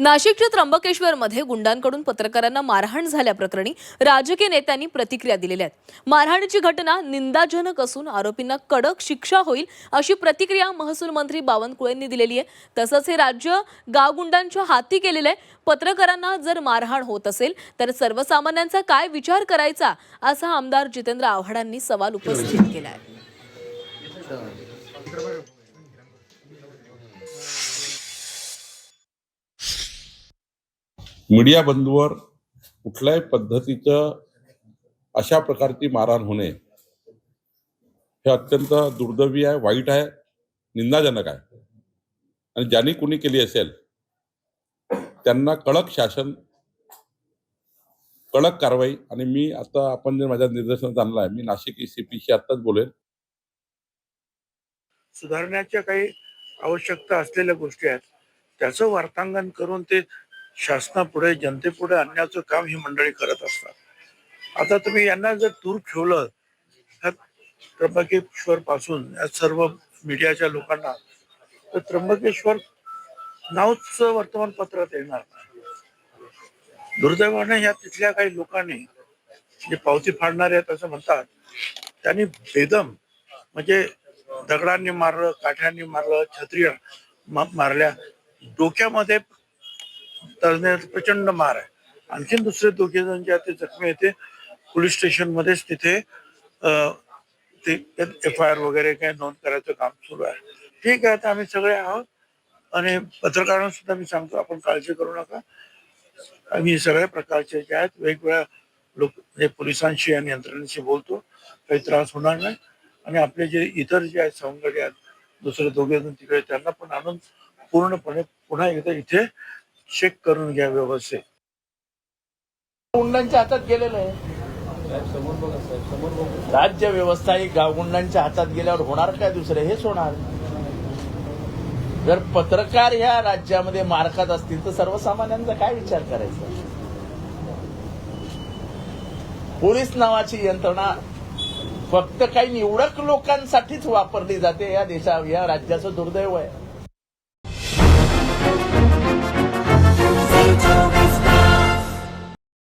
नाशिकच्या त्र्यंबकेश्वरमध्ये गुंडांकडून पत्रकारांना मारहाण झाल्याप्रकरणी राजकीय नेत्यांनी प्रतिक्रिया दिलेल्या आहेत. मारहाणीची घटना निंदाजनक असून आरोपींना कडक शिक्षा होईल अशी प्रतिक्रिया महसूल मंत्री बावनकुळेंनी दिलेली आहे. तसंच हे राज्य गावगुंडांच्या हाती केलेलं आहे. पत्रकारांना जर मारहाण होत असेल तर सर्वसामान्यांचा काय विचार करायचा असा आमदार जितेंद्र आव्हाडांनी सवाल उपस्थित केला आहे. मीडिया बंधूवर कुठल्याही पद्धतीचं अशा प्रकारची मारहाण होणे हे अत्यंत दुर्दैवी आहे वाईट आहे निंदाजनक आहे. आणि ज्यांनी कुणी केली असेल त्यांना कडक शासन कडक कारवाई आणि मी आता आपण जे माझ्या निदर्शनात आणलं आहे मी नाशिक ईसीपीशी आत्ताच बोलेन. सुधारण्याच्या काही आवश्यकता असलेल्या गोष्टी आहेत. त्याचं वार्तांकन करून ते शासनापुढे जनतेपुढे आणण्याचं काम ही मंडळी करत असतात. आता तुम्ही यांना जर दूर ठेवलं ह्या त्र्यंबकेश्वर पासून या सर्व मीडियाच्या लोकांना तर त्र्यंबकेश्वर नावच वर्तमानपत्रात येणार नाही. दुर्दैवाने या तिथल्या काही लोकांनी जे पावती फाडणारे आहेत असं म्हणतात त्यांनी बेदम म्हणजे दगडांनी मारलं काठ्यांनी मारलं छत्री मारल्या डोक्यामध्ये तळण्याचा प्रचंड मार आहे. आणखीन दुसरे दोघे जण जे आहेत ते जखमी येते पोलीस स्टेशनमध्येच तिथे ते एफ आय आर वगैरे काय नोंद करायचं काम सुरू आहे. ठीक आहे तर आम्ही सगळे आहोत. आणि पत्रकारांना सुद्धा मी सांगतो आपण काळजी करू नका. आम्ही सगळ्या प्रकारचे जे आहेत वेगवेगळ्या लोक म्हणजे पोलिसांशी आणि यंत्रणेशी बोलतो. काही त्रास होणार नाही. आणि आपले जे इतर जे आहेत सवंगडी आहेत दुसरे दोघे जण तिकडे त्यांना पण आणून पूर्णपणे पुन्हा एकदा इथे चेक करून घ्या व्यवस्थित. गुंडांच्या हातात गेलेलं आहे. राज्य व्यवस्था ही गावगुंडांच्या हातात गेल्यावर होणार काय दुसरे? हेच होणार जर पत्रकार ह्या राज्यामध्ये मारकात असतील तर सर्वसामान्यांचा काय विचार करायचा? पोलीस नावाची यंत्रणा फक्त काही निवडक लोकांसाठीच वापरली जाते. या देशा या राज्याचं दुर्दैव आहे.